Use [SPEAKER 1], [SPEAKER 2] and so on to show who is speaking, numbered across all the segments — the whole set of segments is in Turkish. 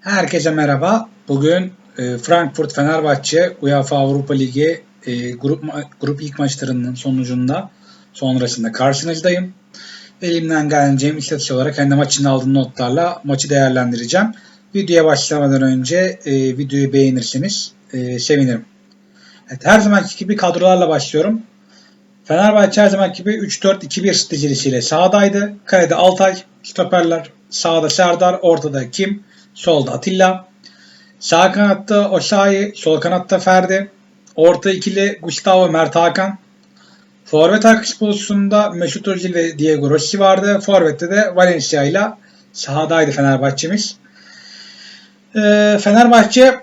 [SPEAKER 1] Herkese merhaba. Bugün e, Frankfurt Fenerbahçe UEFA Avrupa Ligi e, grup grup ilk maçlarının sonucunda sonrasında karşınızdayım. Elimden geldiğince istatistik olarak kendi maçın aldığım notlarla maçı değerlendireceğim. Videoya başlamadan önce e, videoyu beğenirseniz sevinirim. Evet, her zamanki gibi kadrolarla başlıyorum. Fenerbahçe her zamanki gibi 3-4-2-1 stratejisiyle sahadaydı. Kalede Altay, stoperler sağda Serdar, ortada Kim, solda Atilla. Sağ kanatta Oşai, sol kanatta Ferdi. Orta ikili Gustavo Mert Hakan. Forvet arkası pozisyonunda Mesut Özil ve Diego Rossi vardı. Forvet'te de Valencia ile sahadaydı Fenerbahçe'miz. Ee, Fenerbahçe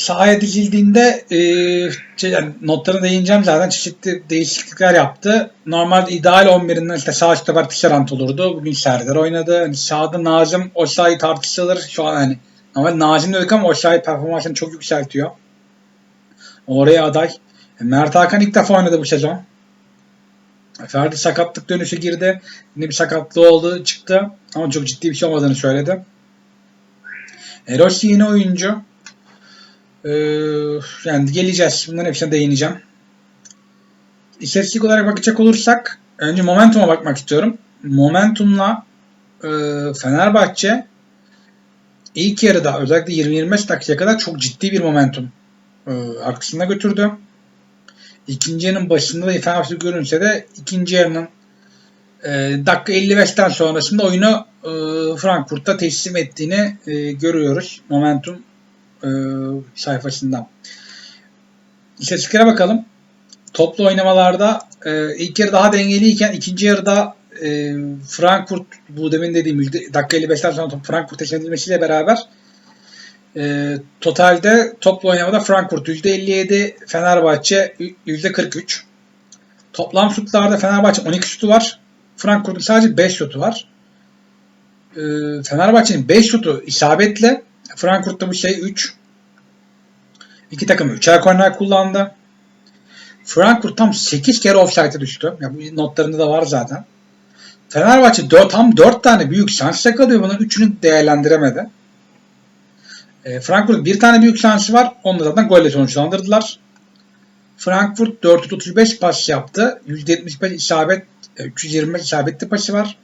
[SPEAKER 1] sahaya dizildiğinde e, şey, notlarına değineceğim zaten çeşitli değişiklikler yaptı. Normalde ideal 11'inden işte sağ stoper Tisserant olurdu. Bugün Serdar oynadı. Hani sağda Nazım Osayi tartışılır. Şu an hani ama Nazım dedik ama Osayi performansını çok yükseltiyor. Oraya aday. E, Mert Hakan ilk defa oynadı bu sezon. Ferdi sakatlık dönüşü girdi. Yine bir sakatlığı oldu çıktı. Ama çok ciddi bir şey olmadığını söyledi. Eros yeni oyuncu. Ee, yani geleceğiz. Bunların hepsine değineceğim. İstatistik olarak bakacak olursak önce Momentum'a bakmak istiyorum. Momentum'la e, Fenerbahçe ilk yarıda özellikle 20-25 dakikaya kadar çok ciddi bir momentum e, arkasında götürdü. İkinci yarının başında da Fenerbahçe görünse de ikinci yarının e, dakika 55'ten sonrasında oyunu e, Frankfurt'ta teslim ettiğini e, görüyoruz. Momentum e, sayfasında. İstatistiklere bakalım. Toplu oynamalarda e, ilk yarı daha dengeliyken ikinci yarıda e, Frankfurt bu demin dediğim dakika 55'ten sonra Frankfurt teslim edilmesiyle beraber e, totalde toplu oynamada Frankfurt %57, Fenerbahçe %43. Toplam şutlarda Fenerbahçe 12 şutu var. Frankfurt'un sadece 5 şutu var. E, Fenerbahçe'nin 5 şutu isabetle Frankfurt'ta bu şey 3. İki takım 3'er korner kullandı. Frankfurt tam 8 kere offside'e düştü. Ya bu notlarında da var zaten. Fenerbahçe 4, tam 4 tane büyük şans yakalıyor. Bunun 3'ünü değerlendiremedi. E, Frankfurt bir tane büyük şansı var. Onu da zaten golle sonuçlandırdılar. Frankfurt 435 pas yaptı. %75 isabet, e, 325 isabetli pası var.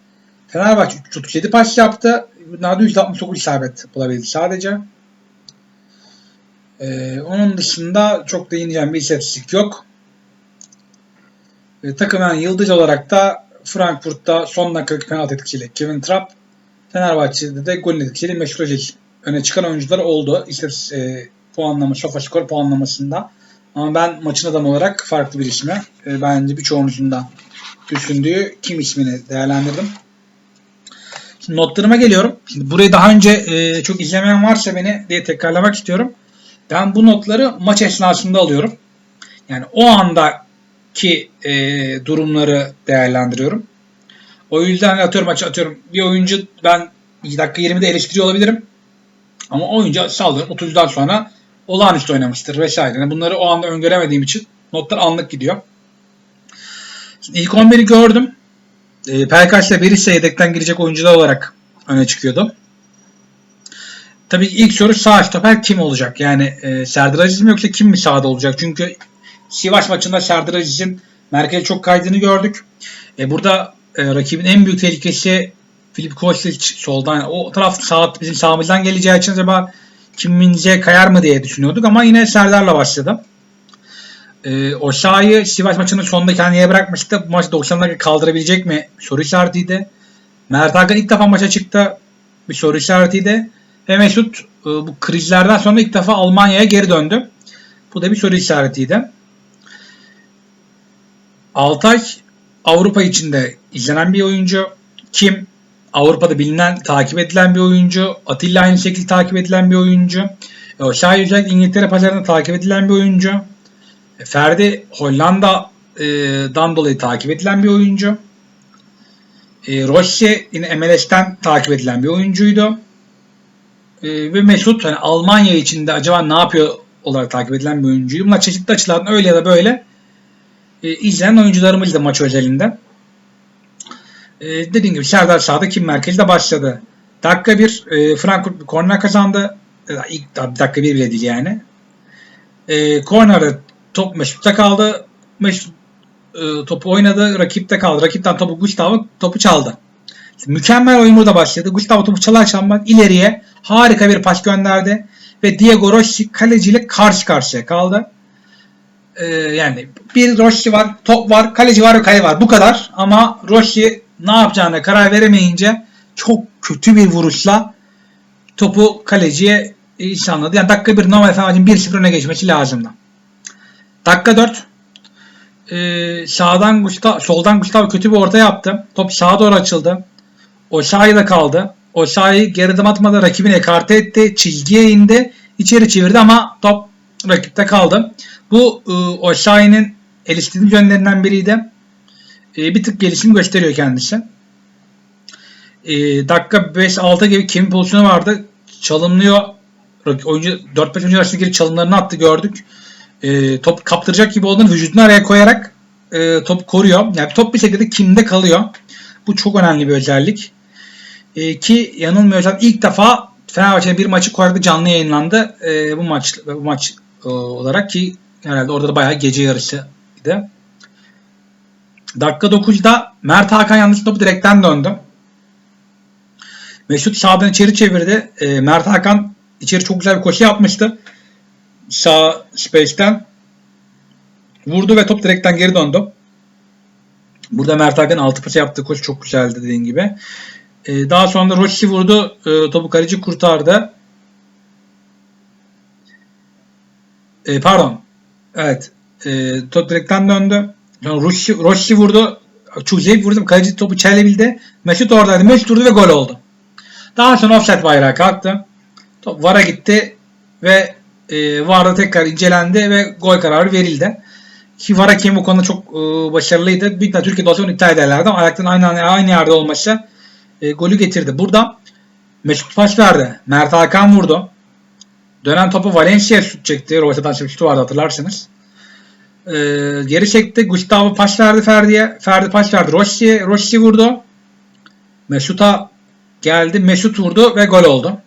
[SPEAKER 1] Fenerbahçe 337 pas yaptı. Bunlarda %69 isabet bulabildi sadece. Ee, onun dışında çok değineceğim bir istatistik yok. E, takımın yıldız olarak da Frankfurt'ta son dakika penaltı etkisiyle Kevin Trapp, Fenerbahçe'de de golün etkisiyle Mesut Özil öne çıkan oyuncular oldu. İstatistik e, puanlama, SofaScore puanlamasında. Ama ben maçın adamı olarak farklı bir ismi. E, bence birçoğunuzun da düşündüğü kim ismini değerlendirdim. Şimdi notlarıma geliyorum. Şimdi burayı daha önce e, çok izlemeyen varsa beni diye tekrarlamak istiyorum. Ben bu notları maç esnasında alıyorum. Yani o andaki e, durumları değerlendiriyorum. O yüzden atıyorum maçı atıyorum. Bir oyuncu ben 2 dakika 20'de eleştiriyor olabilirim. Ama oyuncu sallıyorum 30'dan sonra olağanüstü oynamıştır vesaire. Yani bunları o anda öngöremediğim için notlar anlık gidiyor. Şimdi ilk 11'i gördüm. E, Pelkaç'la Berisha yedekten girecek oyuncular olarak öne çıkıyordu. Tabii ilk soru sağ stoper kim olacak? Yani e, Serdar Aziz mi yoksa kim mi sağda olacak? Çünkü Sivas maçında Serdar Aziz'in merkeze çok kaydığını gördük. E, burada e, rakibin en büyük tehlikesi Filip Kostic soldan. O taraf sağ, bizim sağımızdan geleceği için acaba Kim Minze kayar mı diye düşünüyorduk ama yine Serdar'la başladı. E, o sahayı Sivas maçının sonunda kendine bırakmıştı. Bu maç 90 dakika kaldırabilecek mi? Soru işaretiydi. Mert Hakan ilk defa maça çıktı. Bir soru işaretiydi. Ve Mesut e, bu krizlerden sonra ilk defa Almanya'ya geri döndü. Bu da bir soru işaretiydi. Altay Avrupa içinde izlenen bir oyuncu. Kim Avrupa'da bilinen, takip edilen bir oyuncu. Atilla aynı şekilde takip edilen bir oyuncu. E, Şahin özellikle İngiltere pazarında takip edilen bir oyuncu. E, Ferdi Hollanda'dan dolayı takip edilen bir oyuncu. Rossi yine MLS'ten takip edilen bir oyuncuydu. E, ve Mesut hani Almanya içinde acaba ne yapıyor olarak takip edilen bir oyuncuydu. Bunlar çeşitli açılardan öyle ya da böyle e, izlenen oyuncularımız da maç özelinde. E, dediğim gibi Serdar sağda kim merkezde başladı. Dakika 1 e, Frankfurt bir korner kazandı. E, İlk dakika 1 bile değil yani. E, kornerde top Mesut'ta kaldı. Mesut e, topu oynadı. Rakipte kaldı. Rakipten topu Gustavo topu çaldı. Mükemmel oyun burada başladı. Gustavo topu çalar çalmaz ileriye harika bir pas gönderdi. Ve Diego Rossi kaleciyle karşı karşıya kaldı. Ee, yani bir Rossi var, top var, kaleci var ve kale var. Bu kadar. Ama Rossi ne yapacağına karar veremeyince çok kötü bir vuruşla topu kaleciye işanladı. Yani dakika bir normal Fenerbahçe'nin 1-0 öne geçmesi lazımdı. Dakika 4 ee, sağdan Gustav, soldan Gustav kötü bir orta yaptı. Top sağa doğru açıldı. O da kaldı. O sahayı geride atmadan rakibini ekarte etti. Çizgiye indi. içeri çevirdi ama top rakipte kaldı. Bu e, o Şahin'in el istediği yönlerinden biriydi. E, bir tık gelişim gösteriyor kendisi. E, dakika 5-6 gibi kim pozisyonu vardı. Çalımlıyor. Oyuncu 4-5 oyuncu arasında girip çalımlarını attı gördük. E, top kaptıracak gibi olduğunu vücudunu araya koyarak e, top koruyor. Yani top bir şekilde kimde kalıyor. Bu çok önemli bir özellik. E, ki yanılmıyorsam ilk defa Fenerbahçe'nin bir maçı Kore'de canlı yayınlandı. E, bu maç bu maç e, olarak ki herhalde orada da bayağı gece yarısıydı. Dakika 9'da Mert Hakan yanlış topu direkten döndü. Mesut sağdan içeri çevirdi. E, Mert Hakan içeri çok güzel bir koşu yapmıştı. Sağ space'ten vurdu ve top direkten geri döndü. Burada Mert Hakan altı pası yaptığı koşu çok güzeldi dediğin gibi. E, daha sonra da Rossi vurdu. E, topu kaleci kurtardı. E, pardon. Evet. E, top direkten döndü. Sonra Rossi, Rossi vurdu. Zevk vurdu. Kaleci topu çelebildi. Mesut oradaydı. Mesut vurdu ve gol oldu. Daha sonra offset bayrağı kalktı. Top VAR'a gitti ve e, VAR'da tekrar incelendi ve gol kararı verildi. Ki VAR hakemi bu konuda çok e, başarılıydı. Büyük Türkiye'de olsa onu iptal ederlerdi ama ayaktan aynı, aynı yerde olması e, golü getirdi. Burada Mesut pas verdi. Mert Hakan vurdu. Dönen topu Valencia'ya şut çekti. Rovaşa'dan şutu vardı hatırlarsınız. E, geri çekti. Gustavo pas verdi Ferdi'ye. Ferdi pas verdi Rossi'ye. Rossi vurdu. Mesut'a geldi. Mesut vurdu ve gol oldu.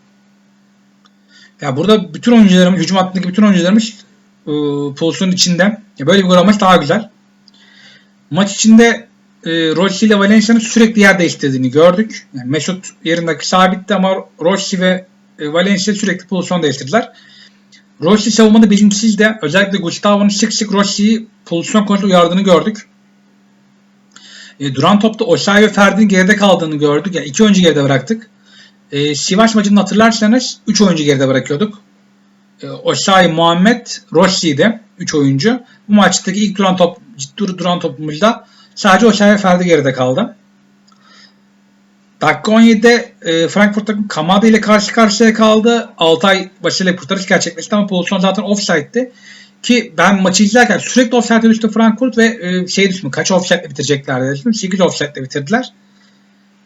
[SPEAKER 1] Ya burada bütün oyuncularımız, hücum hattındaki bütün oyuncularımız e, pozisyonun içinde. Ya böyle bir gol olması daha güzel. Maç içinde e, Rossi ile Valencia'nın sürekli yer değiştirdiğini gördük. Yani Mesut yerindeki sabitti ama Rossi ve e, Valencia sürekli pozisyon değiştirdiler. Rossi savunmada bilinçsiz de özellikle Gustavo'nun sık sık Rossi'yi pozisyon konusunda uyardığını gördük. E, duran topta Oşay ve Ferdi'nin geride kaldığını gördük. Yani iki oyuncu geride bıraktık. E, Sivas maçını hatırlarsanız 3 oyuncu geride bırakıyorduk. E, Oşay, Muhammed, Rossi'ydi 3 oyuncu. Bu maçtaki ilk duran top, ciddi duran topumuzda sadece Oşay ve Ferdi geride kaldı. Dakika 17'de e, Frankfurt takım Kamada ile karşı karşıya kaldı. Altay başarıyla kurtarış gerçekleşti ama pozisyon zaten offside'di. Ki ben maçı izlerken sürekli offside'e düştü Frankfurt ve e, şey düşündüm kaç offside'le bitirecekler diye düşündüm. 8 offside'le bitirdiler.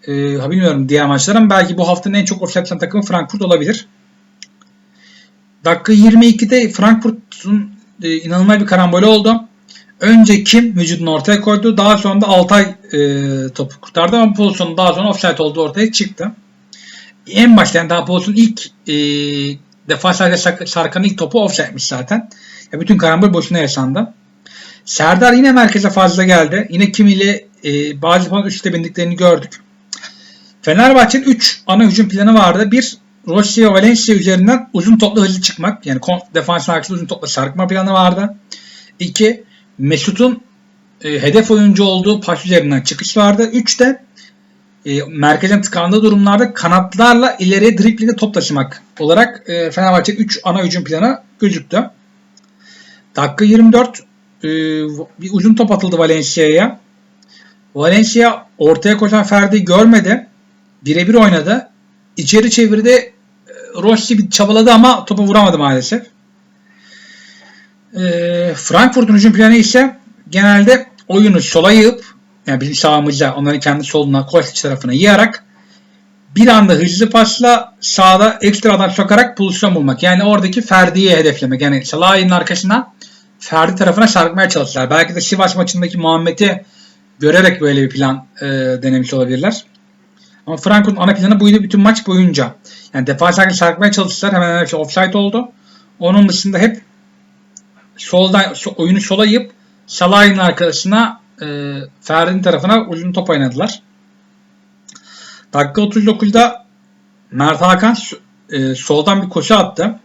[SPEAKER 1] E, bilmiyorum diğer maçlar ama belki bu haftanın en çok offside takımı Frankfurt olabilir. Dakika 22'de Frankfurt'un e, inanılmaz bir karambol oldu. Önce kim vücudunu ortaya koydu. Daha sonra da Altay e, topu kurtardı ama pozisyonun daha sonra offside olduğu ortaya çıktı. En başta yani daha pozisyonun ilk e, defa sadece Sarkan'ın ilk topu offside'miş zaten. Ya bütün karambol boşuna yaşandı. Serdar yine merkeze fazla geldi. Yine kimiyle e, bazı falan üstte bindiklerini gördük. Fenerbahçe'nin 3 ana hücum planı vardı. Bir Rossi Valencia üzerinden uzun topla hızlı çıkmak. Yani defansın arkasında uzun topla sarkma planı vardı. İki, Mesut'un e, hedef oyuncu olduğu pas üzerinden çıkış vardı. Üç de e, merkezin tıkandığı durumlarda kanatlarla ileriye driplinge top taşımak olarak e, Fenerbahçe 3 ana hücum planı gözüktü. Dakika 24 e, bir uzun top atıldı Valencia'ya. Valencia ortaya koşan Ferdi görmedi. Birebir oynadı. İçeri çevirdi. E, Rossi bir çabaladı ama topu vuramadı maalesef. E, Frankfurt'un hücum planı ise genelde oyunu sola yığıp yani bizim sağımızda onların kendi soluna Kostić tarafına yığarak bir anda hızlı pasla sağda ekstra adam sokarak pozisyon bulmak. Yani oradaki Ferdi'yi hedeflemek. Yani Salah'ın arkasına Ferdi tarafına sarkmaya çalıştılar. Belki de Sivas maçındaki Muhammed'i görerek böyle bir plan e, denemiş olabilirler. Ama Frankfurt'un ana planı buydu bütün maç boyunca. Yani defans sarkmaya çalıştılar. Hemen hemen hepsi offside oldu. Onun dışında hep soldan so- oyunu sola yıp Salah'ın arkasına e, Ferdi'nin tarafına uzun top oynadılar. Dakika 39'da Mert Hakan e, soldan bir koşu attı.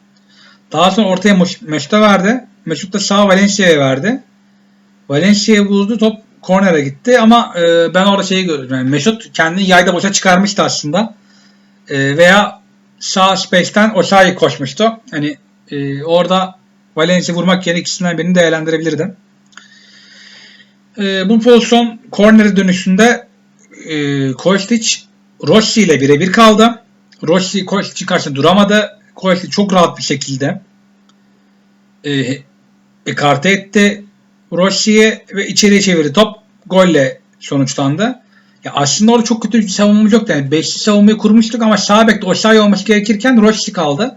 [SPEAKER 1] Daha sonra ortaya Mes- Mesut'a verdi. Mesut da sağa Valencia'ya verdi. Valencia'ya vurdu top kornere gitti ama e, ben orada şeyi gördüm. Yani Mesut kendini yayda boşa çıkarmıştı aslında. E, veya sağ space'ten Osayi koşmuştu. Hani e, orada Valencia vurmak yerine ikisinden birini değerlendirebilirdi. E, bu pozisyon korneri dönüşünde e, Kostic Rossi ile birebir kaldı. Rossi Kostic'in karşısında duramadı. Kostic çok rahat bir şekilde e, ekarte etti Rossi'ye ve içeriye çevirdi. Top golle sonuçlandı. Ya aslında orada çok kötü bir savunmamız yoktu. Yani beşli savunmayı kurmuştuk ama sağ bekte Osayi olması gerekirken Rossi kaldı.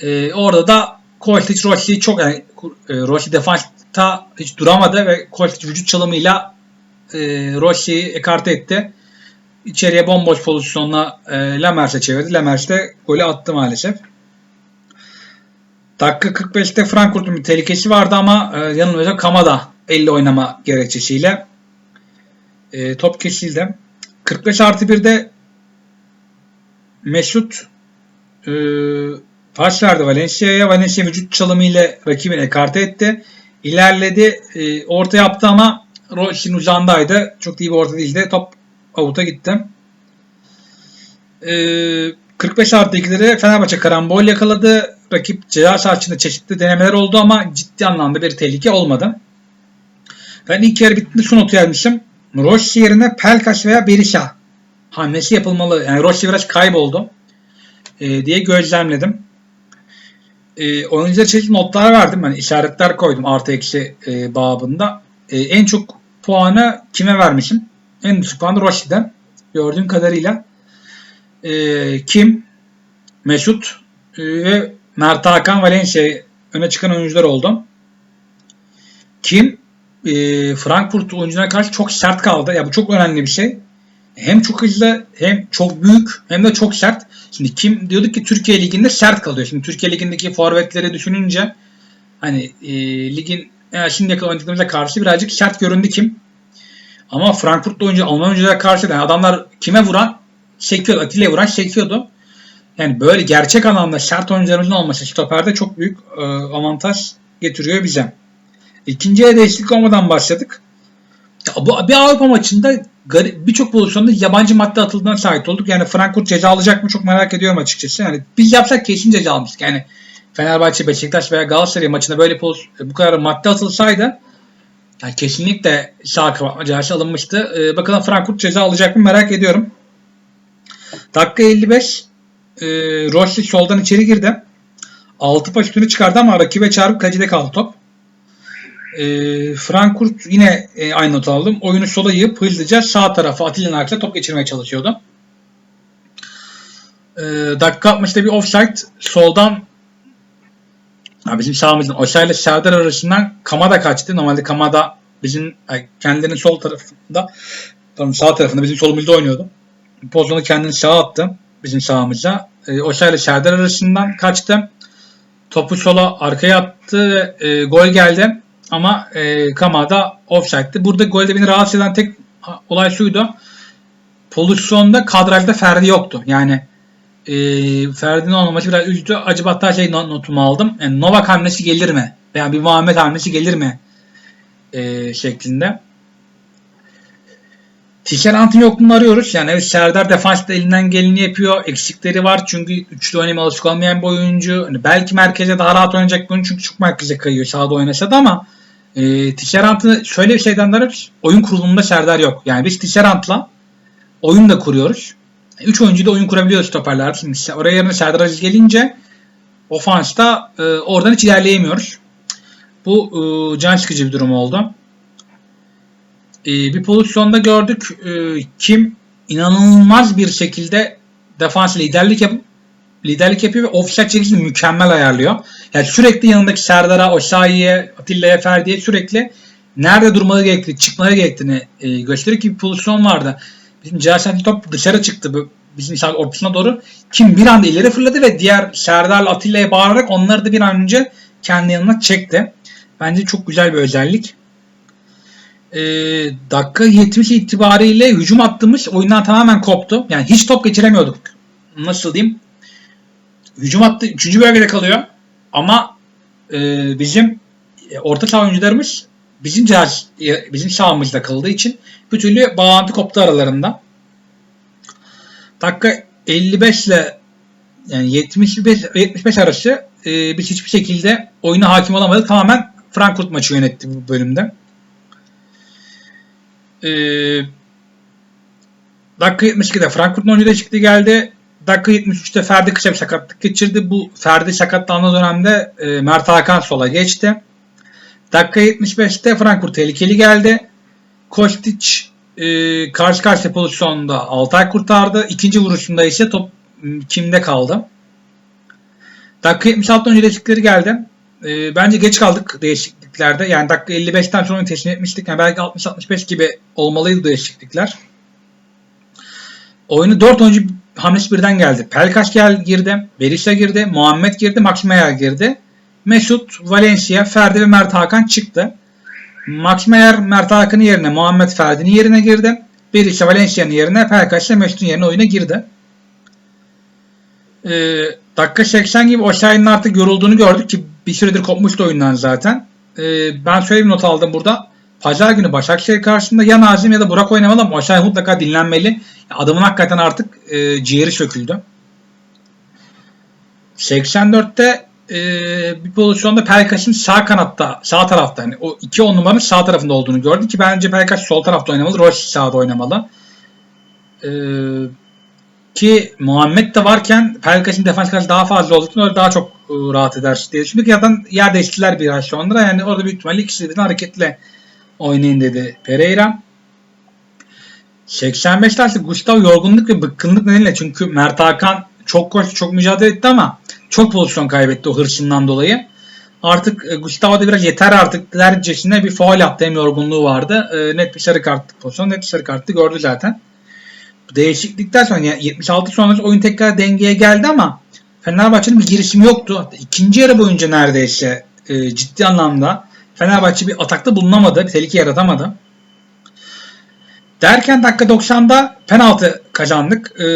[SPEAKER 1] E, orada da Kostic Rossi'yi çok yani e, Rossi defansta hiç duramadı ve Kostic vücut çalımıyla e, Rossi'yi ekarte etti. İçeriye bomboş pozisyonla e, Lamers'e çevirdi. Lamers de golü attı maalesef. Dakika 45'te Frankfurt'un bir tehlikesi vardı ama e, yanılmıyorsam Kamada 50 oynama gerekçesiyle e, top kesildi. 45 artı 1'de Mesut e, pas verdi Valencia'ya. Valencia vücut çalımı ile rakibini ekarte etti. İlerledi. E, orta yaptı ama Roşin uzandaydı. Çok iyi bir orta değildi. Top avuta gitti. E, 45 artı 2'de Fenerbahçe karambol yakaladı. Rakip ceza sahasında çeşitli denemeler oldu ama ciddi anlamda bir tehlike olmadı. Ben ilk yarı bittiğinde şu notu yazmışım. Rossi yerine Pelkas veya Berisha hamlesi yapılmalı. Yani Rossi biraz kayboldu e, diye gözlemledim. E, oyunculara çeşitli notlar verdim. Yani işaretler koydum artı eksi e, babında. E, en çok puanı kime vermişim? En düşük puanı Rossi'den. Gördüğüm kadarıyla. E, Kim, Mesut e, ve Mert Hakan Valencia öne çıkan oyuncular oldu. Kim e, Frankfurt oyuncularına karşı çok sert kaldı. Ya bu çok önemli bir şey. Hem çok hızlı hem çok büyük hem de çok sert. Şimdi kim diyorduk ki Türkiye Ligi'nde sert kalıyor. Şimdi Türkiye Ligi'ndeki forvetleri düşününce hani e, ligin yani şimdiye kadar karşı birazcık sert göründü kim. Ama Frankfurt'ta oyuncu Alman oyunculara karşı da yani adamlar kime vuran çekiyordu. Atilla'ya vuran çekiyordu. Yani böyle gerçek anlamda sert oyuncularımızın olması stoperde çok büyük e, avantaj getiriyor bize. İkinci yarı değişiklik olmadan başladık. Ya bu bir Avrupa maçında birçok pozisyonda yabancı madde atıldığına şahit olduk. Yani Frankfurt ceza alacak mı çok merak ediyorum açıkçası. Yani biz yapsak kesin ceza almıştık. Yani Fenerbahçe, Beşiktaş veya Galatasaray maçında böyle bu kadar madde atılsaydı yani kesinlikle sağ kapatma cezası alınmıştı. Ee, bakalım Frankfurt ceza alacak mı merak ediyorum. Dakika 55 e, Rossi soldan içeri girdi. 6 pas çıkardı ama rakibe çarpıp kacide kaldı top. E, Frankfurt yine e, aynı not aldım. Oyunu sola yığıp hızlıca sağ tarafa Atilla'nın arkasına top geçirmeye çalışıyordu. E, dakika 60'da bir offside soldan bizim sağımızdan Osa ile Serdar arasından Kamada kaçtı. Normalde Kamada bizim kendinin sol tarafında tamam, sağ tarafında bizim solumuzda oynuyordu. Pozisyonu kendini sağa attı bizim sahamıza. E, Osa ile Serdar arasından kaçtı. Topu sola arkaya attı ve e, gol geldi. Ama e, Kamada offside'di. Burada golde beni rahatsız eden tek olay şuydu. Pozisyonda kadrajda Ferdi yoktu. Yani e, Ferdi'nin olmaması biraz üzdü. Acaba hatta şey notumu aldım. Yani Novak hamlesi gelir mi? Veya bir Muhammed hamlesi gelir mi? E, şeklinde. Tisserant'ın yokluğunu arıyoruz. Yani evet Serdar defansta elinden geleni yapıyor. Eksikleri var çünkü üçlü oynamaya alışık olmayan bir oyuncu. Hani belki merkeze daha rahat oynayacak bir çünkü çok merkeze kayıyor sağda oynasa da ama e, Tisserant'ı şöyle bir şeyden ararız. Oyun kurulumunda Serdar yok. Yani biz Tisserant'la oyun da kuruyoruz. Üç oyuncu da oyun kurabiliyoruz stoperler. Şimdi oraya yerine Serdar Aziz gelince ofansta e, oradan hiç ilerleyemiyoruz. Bu e, can sıkıcı bir durum oldu. E, bir pozisyonda gördük. E, kim inanılmaz bir şekilde defans liderlik yapıp liderlik yapıyor ve offside çizgisini mükemmel ayarlıyor. Yani sürekli yanındaki Serdar'a, Osayi'ye, Atilla'ya, Ferdi'ye sürekli nerede durmaları gerektiğini, çıkmaları gerektiğini e, gösteriyor ki bir pozisyon vardı. Bizim Celal top dışarı çıktı. Bizim sağ ortasına doğru. Kim bir anda ileri fırladı ve diğer Serdar'la Atilla'ya bağırarak onları da bir an önce kendi yanına çekti. Bence çok güzel bir özellik. Ee, dakika 70 itibariyle hücum attığımız oyundan tamamen koptu. Yani hiç top geçiremiyorduk. Nasıl diyeyim? Hücum attı. 3. bölgede kalıyor. Ama e, bizim e, orta saha oyuncularımız bizim cihaz, e, bizim sahamızda kaldığı için bir türlü bağlantı koptu aralarında. Dakika 55 ile yani 75 75 arası e, biz hiçbir şekilde oyuna hakim olamadık. Tamamen Frankfurt maçı yönetti bu bölümde. E, dakika 72'de Frankfurt'un oyuncu değişikliği geldi. Dakika 73'te Ferdi kısa bir sakatlık geçirdi. Bu Ferdi sakatlandığı dönemde e, Mert Hakan sola geçti. Dakika 75'te Frankfurt tehlikeli geldi. Kostic e, karşı karşıya pozisyonda Altay kurtardı. İkinci vuruşunda ise top kimde kaldı. Dakika 76 önce değişiklikleri geldi. E, bence geç kaldık değişikliklerde. Yani dakika 55'ten sonra teslim etmiştik. Yani belki 60-65 gibi olmalıydı değişiklikler. Oyunu 4 oyuncu hamlesi birden geldi. Pelkas gel girdi. Berisha girdi. Muhammed girdi. Max Meyer girdi. Mesut, Valencia, Ferdi ve Mert Hakan çıktı. Max Meyer, Mert Hakan'ın yerine Muhammed Ferdi'nin yerine girdi. Berisha, Valencia'nın yerine Pelkas ve Mesut'un yerine oyuna girdi. Ee, dakika 80 gibi Oşay'ın artık yorulduğunu gördük ki bir süredir kopmuştu oyundan zaten. Ee, ben şöyle bir not aldım burada. Pazar günü Başakşehir karşısında ya Nazım ya da Burak oynamalı ama Oşay mutlaka dinlenmeli. Adamın hakikaten artık e, ciğeri söküldü. 84'te e, bir pozisyonda Pelkas'ın sağ kanatta, sağ tarafta hani o iki on numaranın sağ tarafında olduğunu gördük ki bence Pelkas sol tarafta oynamalı, Rossi sağda oynamalı. E, ki Muhammed de varken Pelkas'ın defans karşı daha fazla olduğu için orada daha çok e, rahat eder diye düşündük. Ya yer değiştiler biraz sonra. Yani orada büyük ihtimalle ikisi birden hareketle oynayın dedi Pereira. 85'te artık Gustav yorgunluk ve bıkkınlık nedeniyle çünkü Mert Hakan çok koştu, çok mücadele etti ama çok pozisyon kaybetti o hırsından dolayı. Artık e, Gustavo da biraz yeter artık dercesine bir faul yaptı. Hem yorgunluğu vardı. E, net bir sarı kartlık pozisyon. Net bir sarı kartı gördü zaten. Değişiklikten sonra yani 76 sonrası oyun tekrar dengeye geldi ama Fenerbahçe'nin bir girişimi yoktu. Hatta ikinci yarı boyunca neredeyse e, ciddi anlamda Fenerbahçe bir atakta bulunamadı. Bir tehlike yaratamadı. Derken dakika 90'da penaltı kazandık. E,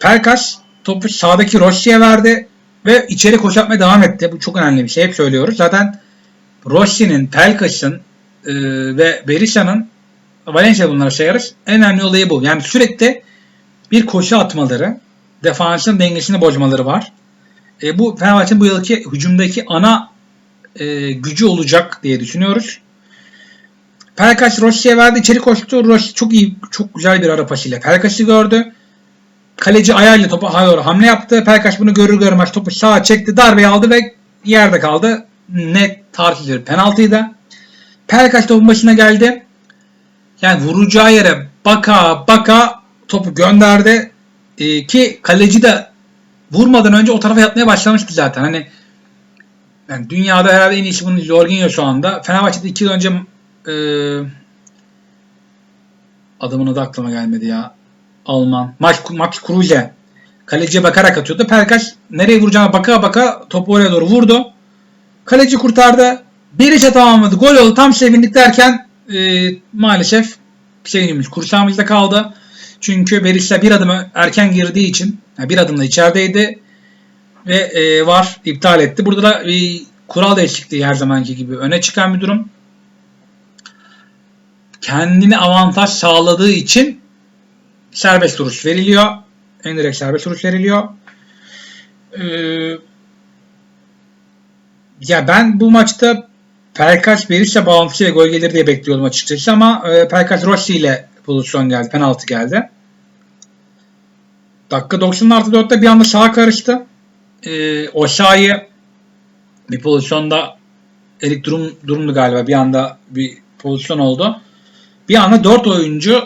[SPEAKER 1] Pelkas topu sağdaki Rossi'ye verdi ve içeri koşu yapmaya devam etti. Bu çok önemli bir şey. Hep söylüyoruz. Zaten Rossi'nin, Pelkas'ın e, ve Berisha'nın Valencia bunlara sayarız. En önemli olayı bu. Yani sürekli bir koşu atmaları, defansın dengesini bozmaları var. E, bu Fenerbahçe'nin bu yılki hücumdaki ana e, gücü olacak diye düşünüyoruz. Pelkas Rossi'ye verdi. içeri koştu. Rossi çok iyi, çok güzel bir ara pasıyla Pelkas'ı gördü. Kaleci ayağıyla topa hayır, hamle yaptı. Pelkas bunu görür görmez topu sağa çekti. Darbeyi aldı ve yerde kaldı. Net bir penaltıydı. Pelkas topun başına geldi. Yani vuracağı yere baka baka topu gönderdi. Ee, ki kaleci de vurmadan önce o tarafa yatmaya başlamıştı zaten. Hani yani dünyada herhalde en iyisi bunun Jorginho şu anda. Fenerbahçe'de 2 yıl önce e, adamın adı aklıma gelmedi ya. Alman. Max, Max Kruse. Kaleciye bakarak atıyordu. Pelkas nereye vuracağına baka baka topu oraya doğru vurdu. Kaleci kurtardı. Bir işe tamamladı. Gol oldu. Tam sevindik derken e, maalesef şeyimiz kursağımızda kaldı. Çünkü Berisha bir adım erken girdiği için yani bir adımla içerideydi ve e, var iptal etti. Burada da bir kural değişikliği her zamanki gibi öne çıkan bir durum. Kendine avantaj sağladığı için serbest vuruş veriliyor. En direkt serbest vuruş veriliyor. Ee, ya ben bu maçta Pelkas Berisha bağlantısıyla gol gelir diye bekliyordum açıkçası ama e, Pelkas Rossi ile pozisyon geldi. Penaltı geldi. Dakika 90 artı 4'te bir anda sağa karıştı. E, Oşa'yı bir pozisyonda Erik durum, durumdu galiba. Bir anda bir pozisyon oldu. Bir anda 4 oyuncu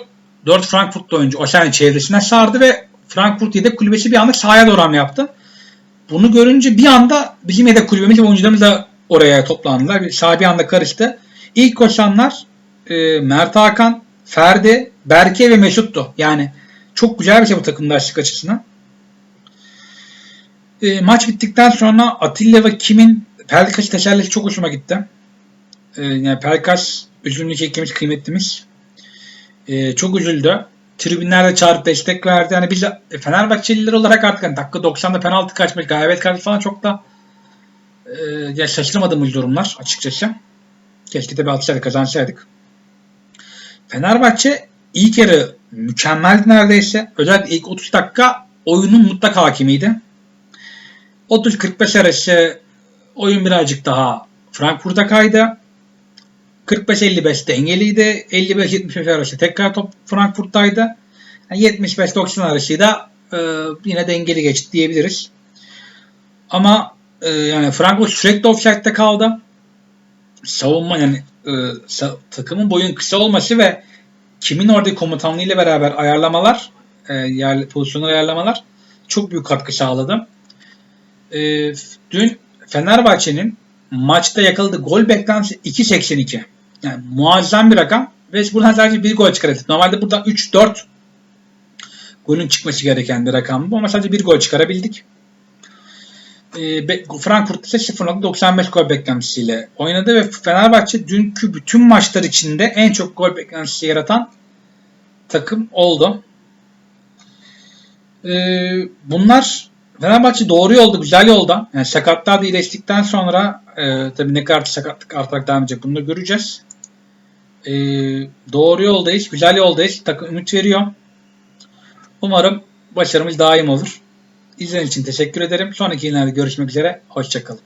[SPEAKER 1] 4 Frankfurtlu oyuncu Oşa'nın çevresine sardı ve Frankfurt yedek kulübesi bir anda sahaya doğru hamle yaptı. Bunu görünce bir anda bizim yedek kulübemiz oyuncularımız da oraya toplandılar. Bir Sağ bir anda karıştı. İlk koşanlar e, Mert Hakan, Ferdi, Berke ve Mesut'tu. Yani çok güzel bir şey bu takımdaşlık açısından. E, maç bittikten sonra Atilla ve Kim'in Pelkas tesellisi çok hoşuma gitti. E, yani Pelkas üzümlü kekimiz kıymetlimiz. E, çok üzüldü. Tribünlerde çağırıp destek verdi. Yani biz Fenerbahçeliler olarak artık hani dakika 90'da penaltı kaçmış, galibiyet kaçmış falan çok da e, ya şaşırmadığımız durumlar açıkçası. Keşke de bir altsaydık, kazansaydık. Fenerbahçe ilk yarı mükemmeldi neredeyse. Özellikle ilk 30 dakika oyunun mutlak hakimiydi. 30-45 arası oyun birazcık daha Frankfurt'a kaydı. 45-55 dengeliydi. 55-75 arası tekrar top Frankfurt'taydı. Yani 75-90 arası da e, yine dengeli geçti diyebiliriz. Ama e, yani Frankfurt sürekli offside'de kaldı. Savunma yani e, takımın boyun kısa olması ve kimin orada komutanlığıyla beraber ayarlamalar, e, yer, pozisyonları ayarlamalar çok büyük katkı sağladı. E, dün Fenerbahçe'nin maçta yakaladığı gol beklentisi 2.82. Yani muazzam bir rakam. Ve buradan sadece bir gol çıkarabildik. Normalde burada 3-4 golün çıkması gereken bir rakam bu ama sadece bir gol çıkarabildik. E, be- Frankfurt ise 0.95 gol beklentisiyle oynadı ve Fenerbahçe dünkü bütün maçlar içinde en çok gol beklentisi yaratan takım oldu. E, bunlar Fenerbahçe doğru yolda, güzel yolda. Yani sakatlar da iyileştikten sonra e, tabii ne kadar sakatlık artarak devam edecek bunu da göreceğiz. E, doğru yoldayız, güzel yoldayız. Takım ümit veriyor. Umarım başarımız daim olur. İzlediğiniz için teşekkür ederim. Sonraki yayınlarda görüşmek üzere. Hoşçakalın.